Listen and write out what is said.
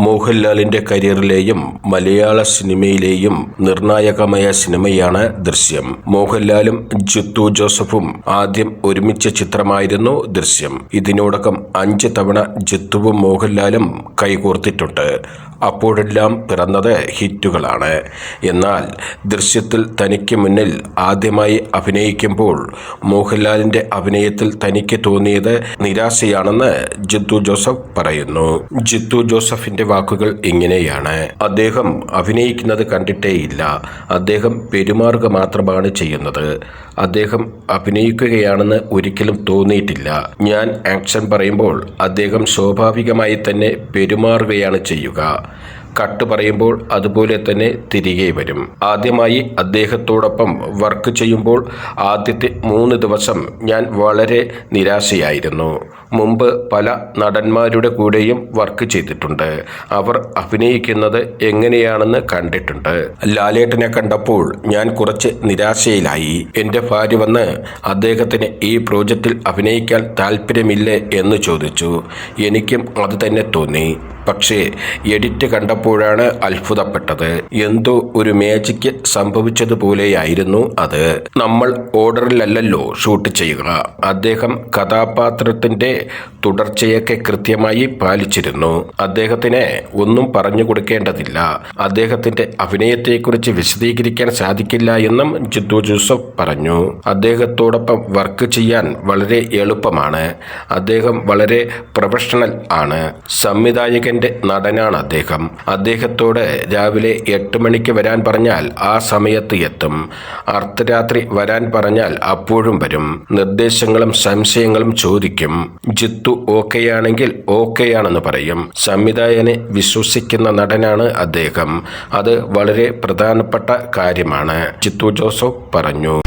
മോഹൻലാലിന്റെ കരിയറിലെയും മലയാള സിനിമയിലെയും നിർണായകമായ സിനിമയാണ് ദൃശ്യം. മോഹൻലാലും ജിത്തു ജോസഫും ആദ്യം ഒരുമിച്ച ചിത്രമായിരുന്നു ദൃശ്യം. ഇതിനോടകം അഞ്ച് തവണ ജിത്തുവും മോഹൻലാലും കൈകോർത്തിട്ടുണ്ട്. അപ്പോഴെല്ലാം പിറന്നത് ഹിറ്റുകളാണ്. എന്നാൽ ദൃശ്യത്തിൽ തനിക്ക് മുന്നിൽ ആദ്യമായി അഭിനയിക്കുമ്പോൾ മോഹൻലാലിന്റെ അഭിനയത്തിൽ തനിക്ക് തോന്നിയത് നിരാശയാണെന്ന് ജിത്തു ജോസഫ് പറയുന്നു. ജിത്തു ജോസഫിന്റെ വാക്കുകൾ ഇങ്ങനെയാണ്. അദ്ദേഹം അഭിനയിക്കുന്നത് കണ്ടിട്ടേയില്ല. അദ്ദേഹം പെരുമാറുക മാത്രമാണ് ചെയ്യുന്നത്. അദ്ദേഹം അഭിനയിക്കുകയാണെന്ന് ഒരിക്കലും തോന്നിയിട്ടില്ല. ഞാൻ ആക്ഷൻ പറയുമ്പോൾ അദ്ദേഹം സ്വാഭാവികമായി തന്നെ പെരുമാറുകയാണ് ചെയ്യുക. കട്ട് പറയുമ്പോൾ അതുപോലെ തന്നെ തിരികെ വരും. ആദ്യമായി അദ്ദേഹത്തോടൊപ്പം വർക്ക് ചെയ്യുമ്പോൾ ആദ്യത്തെ മൂന്ന് ദിവസം ഞാൻ വളരെ നിരാശയായിരുന്നു. മുമ്പ് പല നടന്മാരുടെ കൂടെയും വർക്ക് ചെയ്തിട്ടുണ്ട്. അവർ അഭിനയിക്കുന്നത് എങ്ങനെയാണെന്ന് കണ്ടിട്ടുണ്ട്. ലാലേട്ടനെ കണ്ടപ്പോൾ ഞാൻ കുറച്ച് നിരാശയിലായി. എന്റെ ഭാര്യ വന്ന് അദ്ദേഹത്തിന് ഈ പ്രോജക്റ്റിൽ അഭിനയിക്കാൻ താല്പര്യമില്ലേ എന്ന് ചോദിച്ചു. എനിക്കും അത് തന്നെ തോന്നി. പക്ഷേ എഡിറ്റ് കണ്ടപ്പോഴാണ് അത്ഭുതപ്പെട്ടത്. എന്തോ ഒരു മാജിക്ക് സംഭവിച്ചതുപോലെയായിരുന്നു അത്. നമ്മൾ ഓർഡറിലല്ലല്ലോ ഷൂട്ട് ചെയ്യുക. അദ്ദേഹം കഥാപാത്രത്തിന്റെ തുടർച്ചയൊക്കെ കൃത്യമായി പാലിച്ചിരുന്നു. അദ്ദേഹത്തിന് ഒന്നും പറഞ്ഞു കൊടുക്കേണ്ടതില്ല. അദ്ദേഹത്തിന്റെ അഭിനയത്തെക്കുറിച്ച് വിശദീകരിക്കാൻ സാധിക്കില്ല എന്നും ജിത്തു ജോസഫ് പറഞ്ഞു. അദ്ദേഹത്തോടൊപ്പം വർക്ക് ചെയ്യാൻ വളരെ എളുപ്പമാണ്. അദ്ദേഹം വളരെ പ്രൊഫഷണൽ ആണ്. സംവിധായകന്റെ നടനാണ് അദ്ദേഹം. അദ്ദേഹത്തോട് രാവിലെ എട്ട് മണിക്ക് വരാൻ പറഞ്ഞാൽ ആ സമയത്ത് എത്തും. അർദ്ധരാത്രി വരാൻ പറഞ്ഞാൽ അപ്പോഴും വരും. നിർദ്ദേശങ്ങളും സംശയങ്ങളും ചോദിക്കും. ജിത്തു ഓക്കെയാണെങ്കിൽ ഓക്കെയാണെന്ന് പറയും. സംവിധായകനെ വിശ്വസിക്കുന്ന നടനാണ് അദ്ദേഹം. അത് വളരെ പ്രധാനപ്പെട്ട കാര്യമാണ്. ജിത്തു ജോസഫ് പറഞ്ഞു.